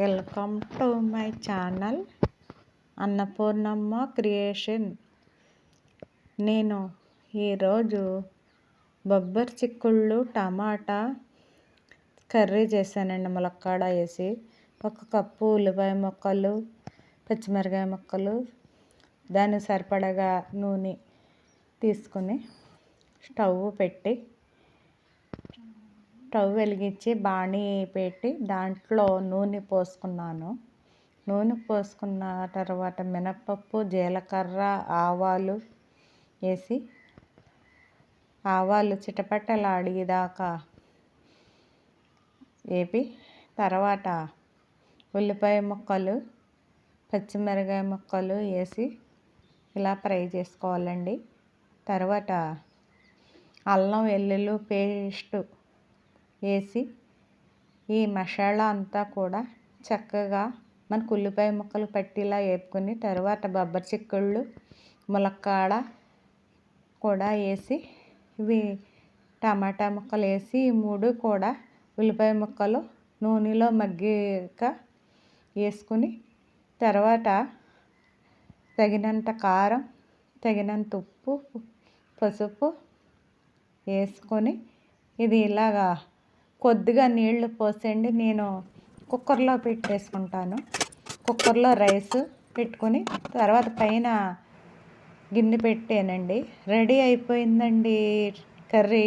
Welcome to my channel Annapurnamma creation నేను ఈరోజు బొబ్బరి చిక్కుళ్ళు టమాటా కర్రీ చేశానండి ములక్కాడ వేసి. ఒక కప్పు ఉల్లిపాయ ముక్కలు పచ్చిమిరకాయ ముక్కలు దానికి సరిపడగా నూనె తీసుకుని స్టవ్ పెట్టి స్టవ్ వెలిగించి బాణీ పెట్టి దాంట్లో నూనె పోసుకున్నాను. నూనె పోసుకున్న తర్వాత మినప్పప్పు జీలకర్ర ఆవాలు వేసి ఆవాలు చిటపట్టలాడేదాకా వేపి తర్వాత ఉల్లిపాయ ముక్కలు పచ్చిమిరకాయ ముక్కలు వేసి ఇలా ఫ్రై చేసుకోవాలండి. తర్వాత అల్లం వెల్లుల్లి పేస్టు వేసి ఈ మసాలా అంతా కూడా చక్కగా మనకు ఉల్లిపాయ ముక్కలు పట్టిలా వేపుకొని తర్వాత బొబ్బరి చిక్కుళ్ళు ములక్కాడ కూడా వేసి ఇవి టమాటా ముక్కలు వేసి ఈ మూడు కూడా ఉల్లిపాయ ముక్కలు నూనెలో మగ్గాక వేసుకుని తర్వాత తగినంత కారం తగినంత ఉప్పు పసుపు వేసుకొని ఇది ఇలాగా కొద్దిగా నీళ్ళు పోసండి నేను కుక్కర్లో పెట్టేసుకుంటాను. కుక్కర్లో రైస్ పెట్టుకొని తర్వాత పైన గిన్నె పెట్టానండి. రెడీ అయిపోయిందండి కర్రీ.